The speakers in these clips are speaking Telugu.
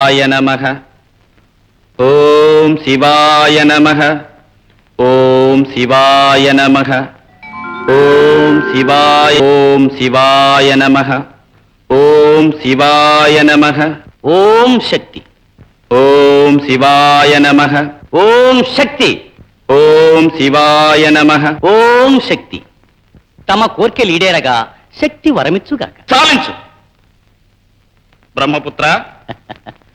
శివాయ నమ. ఓం శివాయ నమ. ఓం శివాయ నమ. ఓం శివాయ ఓం శివాయ నమ. ఓం శివాయ నమ. ఓం శక్తి. ఓం శివాయ నమ. ఓం శక్తి. ఓం శివాయ నమ. ఓం శక్తి. తమ కోర్కె లీడేరగా శక్తి వరమిచ్చుగాక. చాలించు బ్రహ్మపుత్ర.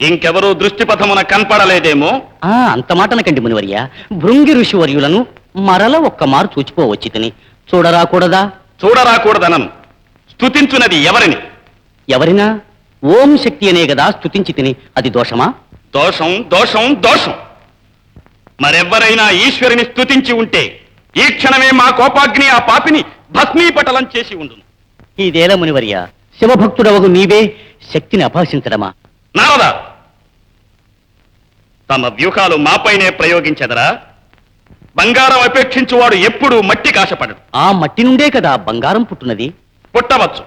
ఇంకెవరూ దృష్టిపథమున కనపడలేదేమో? ఆ అంత మాటనకండి మునివర్య. భృంగి ఋషి వర్యులను మరల ఒక్క మారు చూచిపోవచ్చి తిని. చూడరాకూడదా? చూడరాకూడదనను స్తుతించునది ఎవరిని? ఎవరినా? ఓం శక్తి అనే గదా స్తుతించి తిని. అది దోషమా? దోషం దోషం దోషం. మరెవ్వరైనా ఈశ్వరుని స్తుతించి ఉంటే ఈ క్షణమే మా కోపాగ్ని ఆ పాపిని భస్మీపటలం చేసి ఉండును. ఇదేల మునివర్య శివభక్తుడవగు నీవే శక్తిని అపహసించడమా? నారద! తమ వ్యూహాలు మాపైనే ప్రయోగించదరా? బంగారం అపేక్షించువాడు ఎప్పుడూ మట్టి కాశపడడు ఆ మట్టి నుండే కదా బంగారం పుట్టున్నది పుట్టవచ్చు.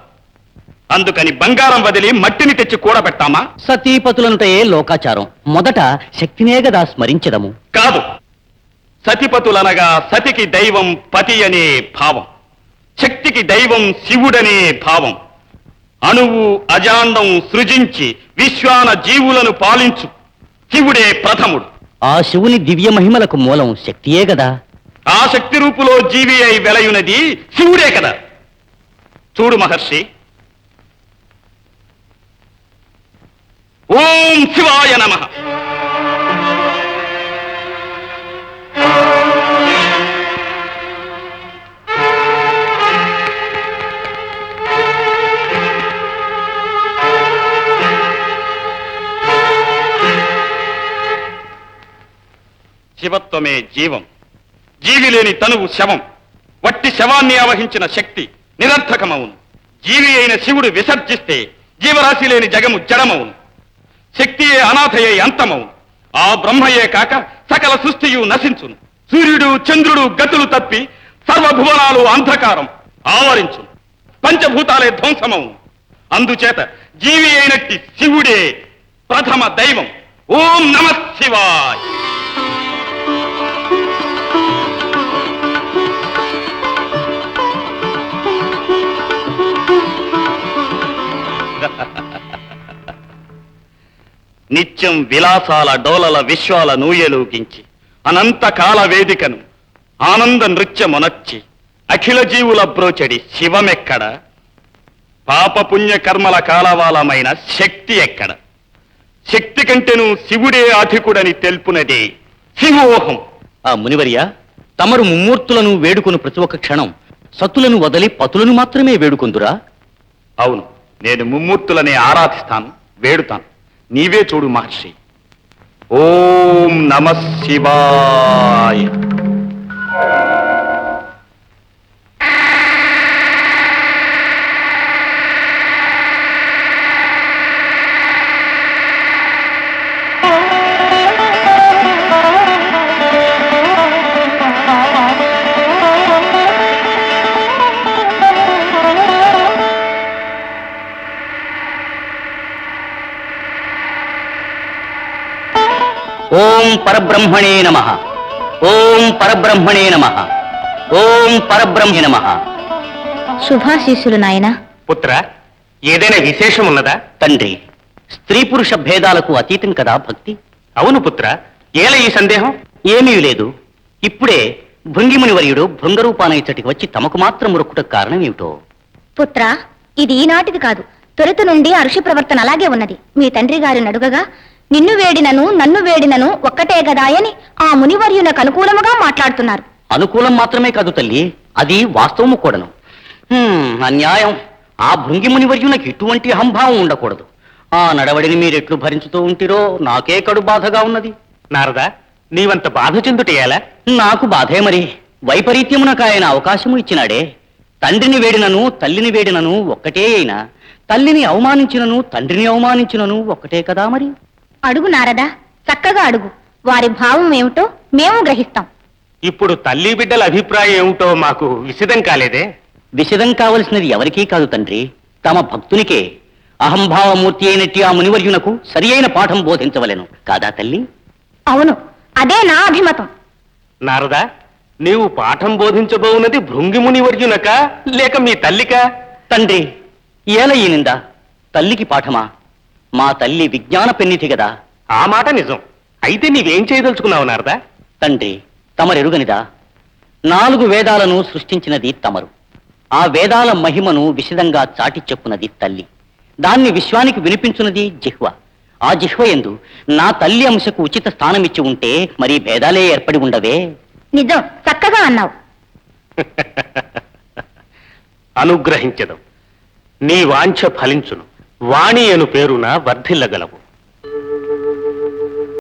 అందుకని బంగారం వదిలి మట్టిని తెచ్చి కూడబెట్టామా సతీపతులనుటయే లోకాచారం. మొదట శక్తినే గదా స్మరించదము. కాదు. సతిపతులనగా సతికి దైవం పతి అనే భావం. శక్తికి దైవం శివుడనే భావం. అణువు అజాండం సృజించి విశ్వాన జీవులను పాలించు. శివుడే ప్రథముడు. ఆ శివుని దివ్య మహిమలకు మూలం శక్తియే గదా ఆ శక్తి రూపులో జీవి అయి వెలయునది శివుడే కదా. చూడు మహర్షి. ఓం శివాయ నమః. శివత్వమే జీవం. జీవి లేని తనువు శవం. వట్టి శవాన్ని ఆవహించిన శక్తి నిరర్థకమవును. జీవి అయిన శివుడు విసర్జిస్తే జీవరాశి లేని జగము జడమవును. శక్తియే అనాథయే అంతమవును. ఆ బ్రహ్మయే కాక సకల సృష్టియు నశించును. సూర్యుడు చంద్రుడు గతులు తప్పి సర్వభువనాలు అంధకారం ఆవరించును. పంచభూతాలే ధ్వంసమవును. అందుచేత జీవి అయినట్టి శివుడే ప్రథమ దైవం. ఓం నమ శివాయ్. నిత్యం విలాసాల డోలల విశ్వాల నూయలూగించి అనంత కాల వేదికను ఆనంద నృత్యమునర్చి అఖిల జీవుల బ్రోచడి శివమెక్కడ? పాప పుణ్య కర్మల కాలవాలమైన శక్తి ఎక్కడ? శక్తి కంటెను శివుడే అధికుడని తెలుపునదే శివోహం ఆ మునివర్య తమరు ముమ్మూర్తులను వేడుకొను ప్రతి ఒక్క క్షణం సత్తులను వదలి పతులను మాత్రమే వేడుకొందురా? అవును నేను ముమ్మూర్తులనే ఆరాధిస్తాను వేడుతాను. నీవే చూడు మహర్షి ఓం నమ శివాయ. ఓం పరబ్రహ్మణే నమ. ఓం పరబ్రహ్మణే నమ. ఓం పరబ్రహ్మే నమ. శుభాశీస్సులు నాయనా. పుత్ర ఏదైనా విశేషం ఉన్నదా? తండ్రి స్త్రీ పురుష భేదాలకు అతీతం కదా భక్తి? అవును పుత్ర ఏల ఈ సందేహం? ఏమీ లేదు. ఇప్పుడే భృంగిమునివర్యుడు భృంగరూపాన ఇచ్చటికి వచ్చి తమకు మాత్రం మొక్కుటకు కారణం ఏమిటో? పుత్ర ఇది ఈనాటిది కాదు. తొలుత నుండి ఋషి ప్రవర్తన అలాగే ఉన్నది. మీ తండ్రి గారిని అడుగగా నిన్ను వేడినను నన్ను వేడినను ఒక్కటే గదాయని ఆ మునివర్యునకు అనుకూలముగా మాట్లాడుతున్నారు. అనుకూలం మాత్రమే కాదు తల్లి అది వాస్తవము కూడాను. హ్మ్, అన్యాయం. ఆ భృంగిముని వర్యునకి ఇటువంటి అహంభావం ఉండకూడదు. ఆ నడవడిని మీరెట్లు భరించుతూ ఉంటిరో నాకే కడు బాధగా ఉన్నది. నారదా నీవంత బాధ చెందుటేయాలా నాకు బాధే మరి. వైపరీత్యమునకు ఆయన అవకాశము ఇచ్చినాడే. తండ్రిని వేడినను తల్లిని వేడినను ఒక్కటే అయినా తల్లిని అవమానించినను తండ్రిని అవమానించినను ఒక్కటే కదా మరి. అడుగు నారదా చక్కగా అడుగు. వారి భావం ఏమిటో మేము గ్రహిస్తాం. ఇప్పుడు తల్లి బిడ్డల అభిప్రాయం ఏమిటో మాకు విసిదం కాలేదే? విషదం కావలసినది ఎవరికీ కాదు తండ్రి. తమ భక్తునికే అహంభావమూర్తి అయినట్టి ఆ మునివర్యునకు సరి అయిన పాఠం బోధించవలెను. కాదా తల్లి? అవును అదే నా అభిమతం. నారదా నీవు పాఠం బోధించబోవున్నది భృంగిముని వర్యునక లేక మీ తల్లిక? తండ్రి ఏల ఈనిందా తల్లికి పాఠమా? మా తల్లి విజ్ఞాన పెన్నిధి గదా. ఆ మాట నిజం. అయితే నీవేం చేయదలుచుకున్నావు నారదా? తండ్రి తమరెరుగనిదా? నాలుగు వేదాలను సృష్టించినది తమరు. ఆ వేదాల మహిమను విశదంగా చాటి చెప్పునది తల్లి. దాన్ని విశ్వానికి వినిపించున్నది జిహ్వ. ఆ జిహ్వ ఎందు నా తల్లి అంశకు ఉచిత స్థానమిచ్చి ఉంటే మరి భేదాలే ఏర్పడి ఉండవే? నిజం. చక్కగా అన్నావు. అనుగ్రహించదు. నీ వాంఛ ఫలించును. వాణి అను పేరున వర్ధిల్లగలవు.